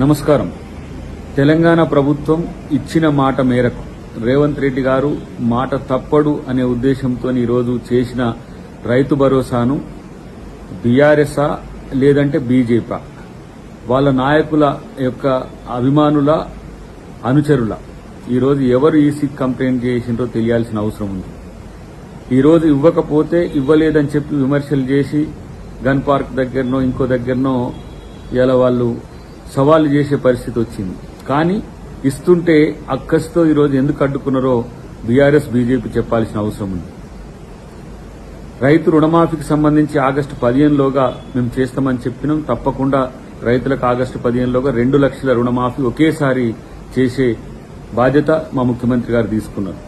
నమస్కారం. తెలంగాణ ప్రభుత్వం ఇచ్చిన మాట మేరకు రేవంత్ రెడ్డి గారు మాట తప్పడు అనే ఉద్దేశంతో ఈరోజు చేసిన రైతు భరోసాను బీఆర్ఎస్ఆ లేదంటే బీజేపీ వాళ్ళ నాయకుల యొక్క అభిమానుల అనుచరుల. ఈరోజు ఎవరు ఈసీ కంప్లైంట్ చేసిండ్రో తెలియాల్సిన అవసరం ఉంది. ఈరోజు ఇవ్వకపోతే ఇవ్వలేదని చెప్పి విమర్శలు చేసి గన్ పార్క్ దగ్గరనో ఇంకో దగ్గరనో ఇలా వాళ్ళు సవాలు చేసే పరిస్థితి వచ్చింది. కానీ ఇస్తుంటే అక్కస్తో ఈరోజు ఎందుకు అడ్డుకున్నారో బీఆర్ఎస్ బీజేపీ చెప్పాల్సిన అవసరం ఉంది. రైతు రుణమాఫీకి సంబంధించి ఆగస్టు పదిహేనులోగా మేము చేస్తామని చెప్పినాం. తప్పకుండా రైతులకు ఆగస్టు పదిహేనులోగా రెండు లక్షల రుణమాఫీ ఒకేసారి చేసే బాధ్యత మా ముఖ్యమంత్రి గారు తీసుకున్నారు.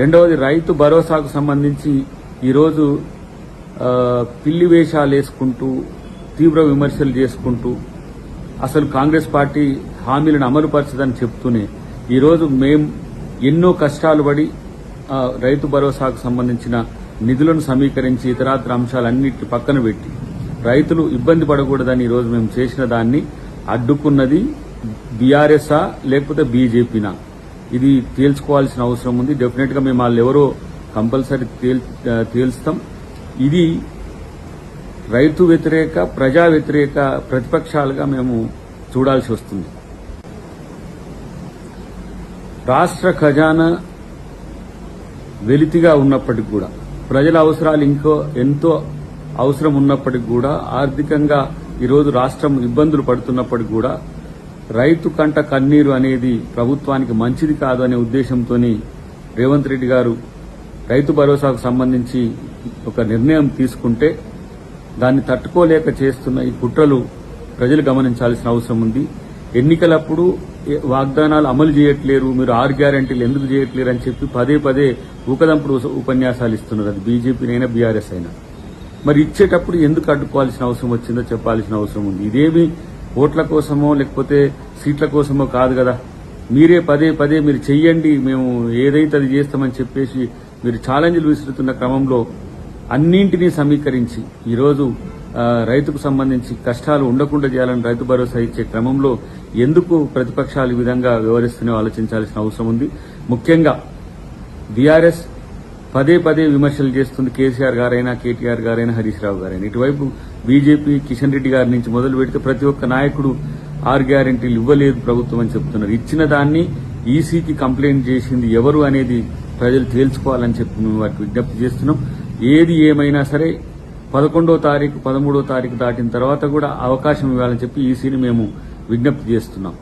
రెండవది రైతు భరోసాకు సంబంధించి ఈరోజు పిల్లి వేషాలు వేసుకుంటూ తీవ్ర విమర్శలు చేసుకుంటూ అసలు కాంగ్రెస్ పార్టీ హామీలను అమలుపరచదని చెప్తూనే ఈరోజు మేం ఎన్నో కష్టాలు పడి రైతు భరోసాకు సంబంధించిన నిధులను సమీకరించి ఇతరాత్ర అంశాలన్నిటి పక్కన పెట్టి రైతులు ఇబ్బంది పడకూడదని ఈరోజు మేము చేసిన దాన్ని అడ్డుకున్నది బీఆర్ఎస్ఆ లేకపోతే బీజేపీనా? ఇది తేల్చుకోవాల్సిన అవసరం ఉంది. డెఫినెట్గా మేము వాళ్ళు ఎవరో కంపల్సరీ తేల్ తేల్స్తాం ఇది రైతు వ్యతిరేక ప్రజా వ్యతిరేక ప్రతిపక్షాలుగా మేము చూడాల్సి వస్తుంది. రాష్ట్ర ఖజానా వెలితిగా ఉన్నప్పటికి కూడా ప్రజల అవసరాలు ఇంకో ఎంతో అవసరం ఉన్నప్పటికి కూడా ఆర్థికంగా ఈరోజు రాష్ట్రం ఇబ్బందులు పడుతున్నప్పటికి కూడా రైతు కంట కన్నీరు అనేది ప్రభుత్వానికి మంచిది కాదు అనే ఉద్దేశంతో రేవంత్ రెడ్డి గారు రైతు భరోసాకు సంబంధించి ఒక నిర్ణయం తీసుకుంటే దాన్ని తట్టుకోలేక చేస్తున్న ఈ కుట్రలు ప్రజలు గమనించాల్సిన అవసరం ఉంది. ఎన్నికలప్పుడు వాగ్దానాలు అమలు చేయట్లేరు మీరు ఆరు గ్యారంటీలు ఎందుకు చేయట్లేరు అని చెప్పి పదే పదే ఊకదంపుడు ఉపన్యాసాలు ఇస్తున్నారు. అది బీజేపీనైనా బీఆర్ఎస్ అయినా. మరి ఇచ్చేటప్పుడు ఎందుకు అడ్డుకోవాల్సిన అవసరం వచ్చిందో చెప్పాల్సిన అవసరం ఉంది. ఇదేమి ఓట్ల కోసమో లేకపోతే సీట్ల కోసమో కాదు కదా. మీరే పదే పదే మీరు చెయ్యండి మేము ఏదైతే అది చేస్తామని చెప్పేసి మీరు ఛాలెంజ్లు విసురుతున్న క్రమంలో అన్నింటినీ సమీకరించి ఈరోజు రైతుకు సంబంధించి కష్టాలు ఉండకుండా చేయాలని రైతు భరోసా ఇచ్చే క్రమంలో ఎందుకు ప్రతిపక్షాలు ఈ విధంగా వ్యవహరిస్తున్నాయో ఆలోచించాల్సిన అవసరం ఉంది. ముఖ్యంగా బీఆర్ఎస్ పదే పదే విమర్శలు చేస్తుంది కేసీఆర్ గారైనా కేటీఆర్ గారైనా హరీష్ రావు గారైనా. ఇటువైపు బీజేపీ కిషన్ రెడ్డి గారి నుంచి మొదలు పెడితే ప్రతి ఒక్క నాయకుడు ఆరు గ్యారంటీలు ఇవ్వలేదు ప్రభుత్వం అని చెప్తున్నారు. ఇచ్చిన దాన్ని ఈసీకి కంప్లైంట్ చేసింది ఎవరు అనేది ప్రజలు తేల్చుకోవాలని చెప్పి మేము వారికి విజ్ఞప్తి చేస్తున్నాం. ఏది ఏమైనా సరే పదకొండో తారీఖు పదమూడో తారీఖు దాటిన తర్వాత కూడా అవకాశం ఇవ్వాలని చెప్పి ఈసీని మేము విజ్ఞప్తి చేస్తున్నాం.